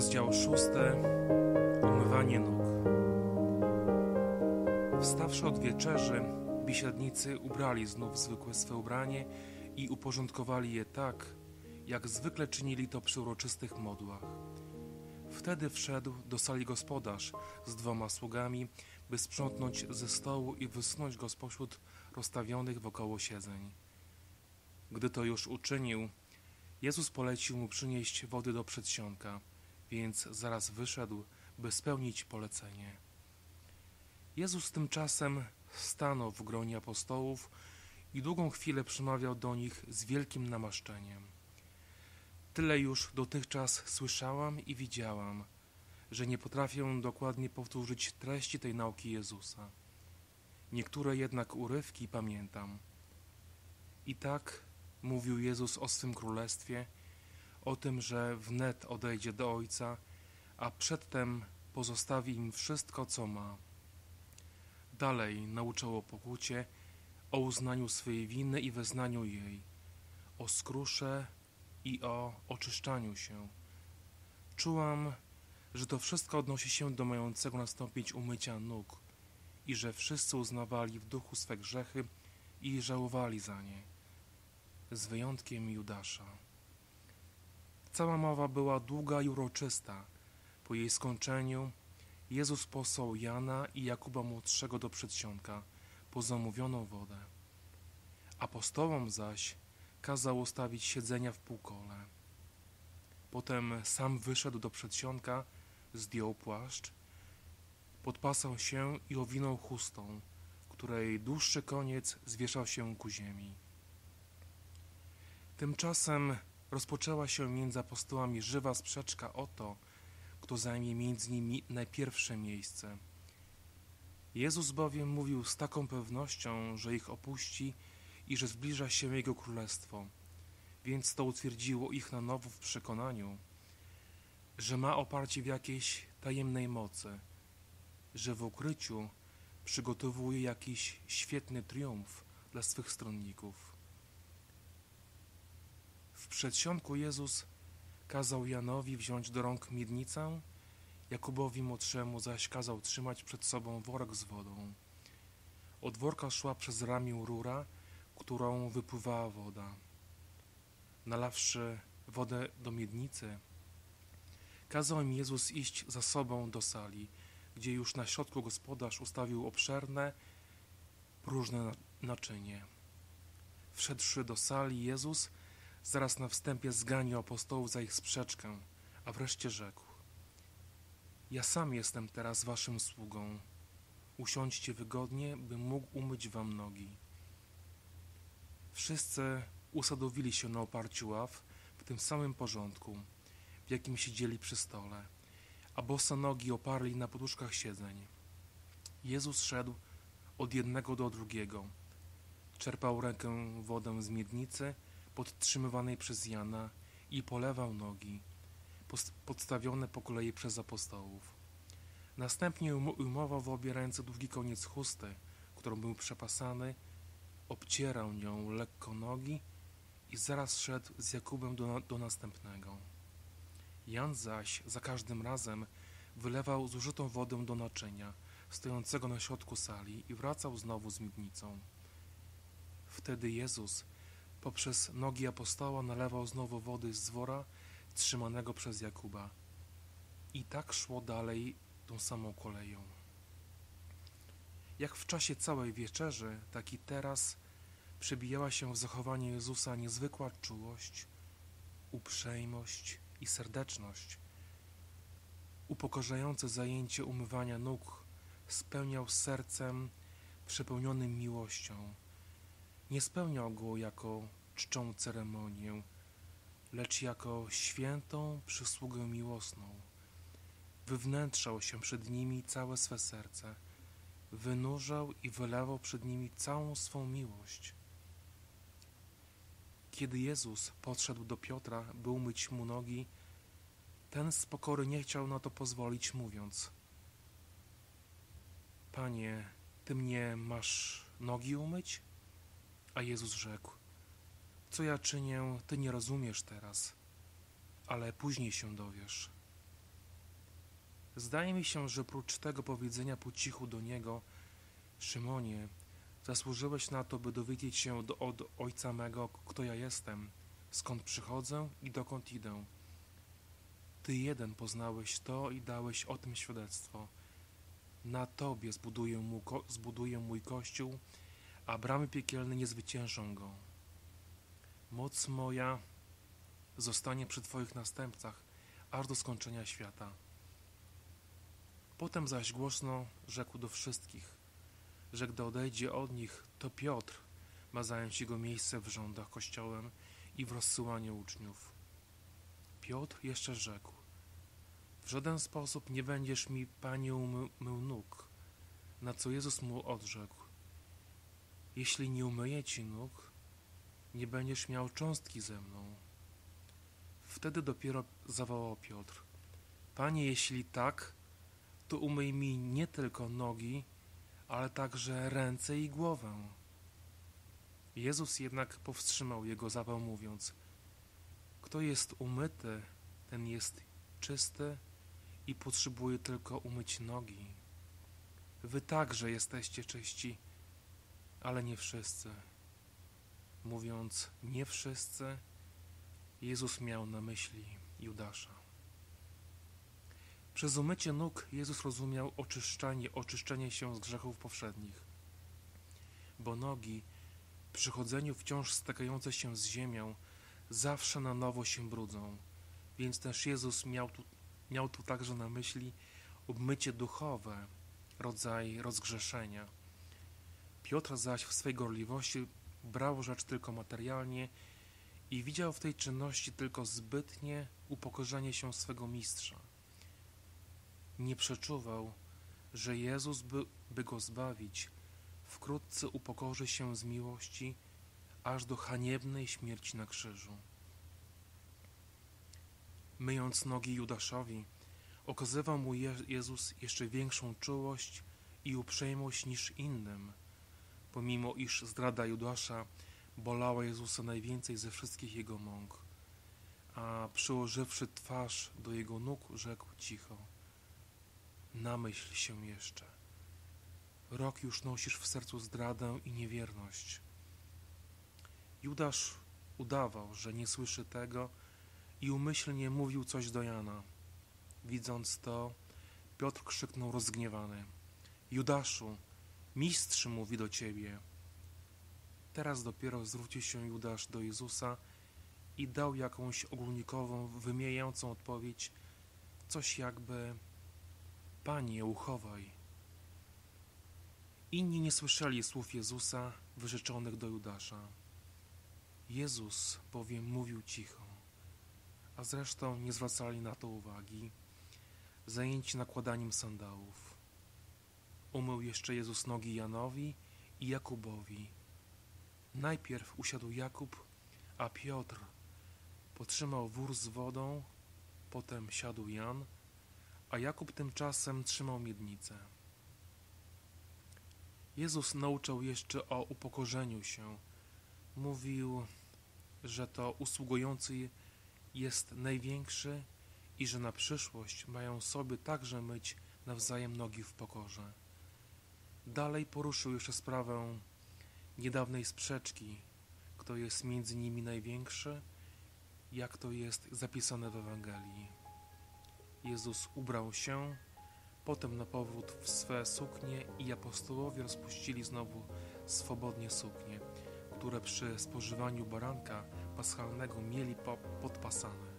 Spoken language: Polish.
Rozdział szósty. Umywanie nóg. Wstawszy od wieczerzy, biesiadnicy ubrali znów zwykłe swe ubranie i uporządkowali je tak, jak zwykle czynili to przy uroczystych modłach. Wtedy wszedł do sali gospodarz z dwoma sługami, by sprzątnąć ze stołu i wysunąć go spośród rozstawionych wokoło siedzeń. Gdy to już uczynił, Jezus polecił mu przynieść wody do przedsionka, więc zaraz wyszedł, by spełnić polecenie. Jezus tymczasem stanął w gronie apostołów i długą chwilę przemawiał do nich z wielkim namaszczeniem. Tyle już dotychczas słyszałam i widziałam, że nie potrafię dokładnie powtórzyć treści tej nauki Jezusa. Niektóre jednak urywki pamiętam. I tak mówił Jezus o swym królestwie, o tym, że wnet odejdzie do Ojca, a przedtem pozostawi im wszystko, co ma. Dalej nauczał o pokucie, o uznaniu swojej winy i wyznaniu jej, o skrusze i o oczyszczaniu się. Czułam, że to wszystko odnosi się do mającego nastąpić umycia nóg i że wszyscy uznawali w duchu swe grzechy i żałowali za nie, z wyjątkiem Judasza. Cała mowa była długa i uroczysta. Po jej skończeniu Jezus posłał Jana i Jakuba młodszego do przedsionka po zamówioną wodę. Apostołom zaś kazał ustawić siedzenia w półkole. Potem sam wyszedł do przedsionka, zdjął płaszcz, podpasał się i owinął chustą, której dłuższy koniec zwieszał się ku ziemi. Tymczasem rozpoczęła się między apostołami żywa sprzeczka o to, kto zajmie między nimi najpierwsze miejsce. Jezus bowiem mówił z taką pewnością, że ich opuści i że zbliża się Jego Królestwo, więc to utwierdziło ich na nowo w przekonaniu, że ma oparcie w jakiejś tajemnej mocy, że w ukryciu przygotowuje jakiś świetny triumf dla swych stronników. W przedsionku Jezus kazał Janowi wziąć do rąk miednicę, Jakubowi młodszemu zaś kazał trzymać przed sobą worek z wodą. Od worka szła przez ramię rura, którą wypływała woda. Nalawszy wodę do miednicy, kazał im Jezus iść za sobą do sali, gdzie już na środku gospodarz ustawił obszerne, próżne naczynie. Wszedłszy do sali, Jezus zaraz na wstępie zganił apostołów za ich sprzeczkę, a wreszcie rzekł: Ja sam jestem teraz waszym sługą. Usiądźcie wygodnie, by mógł umyć wam nogi. Wszyscy usadowili się na oparciu ław w tym samym porządku, w jakim siedzieli przy stole, a bose nogi oparli na poduszkach siedzeń. Jezus szedł od jednego do drugiego. Czerpał rękę wodę z miednicy, podtrzymywanej przez Jana i polewał nogi, podstawione po kolei przez apostołów. Następnie ujmował w ręce długi koniec chusty, którą był przepasany, obcierał nią lekko nogi i zaraz szedł z Jakubem do, do następnego. Jan zaś za każdym razem wylewał zużytą wodę do naczynia, stojącego na środku sali i wracał znowu z miednicą. Wtedy Jezus poprzez nogi apostoła nalewał znowu wody z wora trzymanego przez Jakuba. I tak szło dalej tą samą koleją. Jak w czasie całej wieczerzy, tak i teraz przebijała się w zachowanie Jezusa niezwykła czułość, uprzejmość i serdeczność. Upokorzające zajęcie umywania nóg spełniał sercem przepełnionym miłością. Nie spełniał go jako czczą ceremonię, lecz jako świętą przysługę miłosną. Wywnętrzał się przed nimi całe swe serce, wynurzał i wylewał przed nimi całą swą miłość. Kiedy Jezus podszedł do Piotra, by umyć mu nogi, ten z pokory nie chciał na to pozwolić, mówiąc: Panie, ty mnie masz nogi umyć? A Jezus rzekł: Co ja czynię, ty nie rozumiesz teraz, ale później się dowiesz. Zdaje mi się, że prócz tego powiedzenia po cichu do niego, Szymonie, zasłużyłeś na to, by dowiedzieć się do, od ojca mego, kto ja jestem, skąd przychodzę i dokąd idę. Ty jeden poznałeś to i dałeś o tym świadectwo. Na Tobie zbuduję, mu, zbuduję mój kościół, a bramy piekielne nie zwyciężą go. Moc moja zostanie przy Twoich następcach, aż do skończenia świata. Potem zaś głośno rzekł do wszystkich, że gdy odejdzie od nich, to Piotr ma zająć jego miejsce w rządach kościołem i w rozsyłaniu uczniów. Piotr jeszcze rzekł, w żaden sposób nie będziesz mi, Panie, umy- mył nóg, na co Jezus mu odrzekł, jeśli nie umyję ci nóg, nie będziesz miał cząstki ze mną. Wtedy dopiero zawołał Piotr, Panie, jeśli tak, to umyj mi nie tylko nogi, ale także ręce i głowę. Jezus jednak powstrzymał jego zawał, mówiąc: Kto jest umyty, ten jest czysty i potrzebuje tylko umyć nogi. Wy także jesteście czyści, ale nie wszyscy. Mówiąc nie wszyscy, Jezus miał na myśli Judasza. Przez umycie nóg Jezus rozumiał oczyszczanie, oczyszczenie się z grzechów powszednich. Bo nogi, przy chodzeniu wciąż stykające się z ziemią, zawsze na nowo się brudzą. Więc też Jezus miał tu, miał tu także na myśli obmycie duchowe, rodzaj rozgrzeszenia. Piotr zaś w swej gorliwości brał rzecz tylko materialnie i widział w tej czynności tylko zbytnie upokorzenie się swego mistrza nie przeczuwał, że Jezus, by, by go zbawić, wkrótce upokorzy się z miłości aż do haniebnej śmierci na krzyżu. Myjąc nogi Judaszowi, okazywał mu Je Jezus jeszcze większą czułość i uprzejmość niż innym, pomimo iż zdrada Judasza bolała Jezusa najwięcej ze wszystkich jego mąk, a przyłożywszy twarz do jego nóg, rzekł cicho – Namyśl się jeszcze. Rok już nosisz w sercu zdradę i niewierność. Judasz udawał, że nie słyszy tego i umyślnie mówił coś do Jana. Widząc to, Piotr krzyknął rozgniewany: Judaszu, mistrz mówi do ciebie. Teraz dopiero zwrócił się Judasz do Jezusa i dał jakąś ogólnikową, wymijającą odpowiedź, coś jakby Panie, uchowaj. Inni nie słyszeli słów Jezusa wyrzeczonych do Judasza. Jezus bowiem mówił cicho, a zresztą nie zwracali na to uwagi, zajęci nakładaniem sandałów. Umył jeszcze Jezus nogi Janowi i Jakubowi. Najpierw usiadł Jakub, a Piotr potrzymał wór z wodą, potem siadł Jan, a Jakub tymczasem trzymał miednicę. Jezus nauczał jeszcze o upokorzeniu się. Mówił, że to usługujący jest największy i że na przyszłość mają sobie także myć nawzajem nogi w pokorze. Dalej poruszył jeszcze sprawę niedawnej sprzeczki, kto jest między nimi największy, jak to jest zapisane w Ewangelii. Jezus ubrał się, potem na powrót w swe suknie i apostołowie rozpuścili znowu swobodnie suknie, które przy spożywaniu baranka paschalnego mieli po podpasane.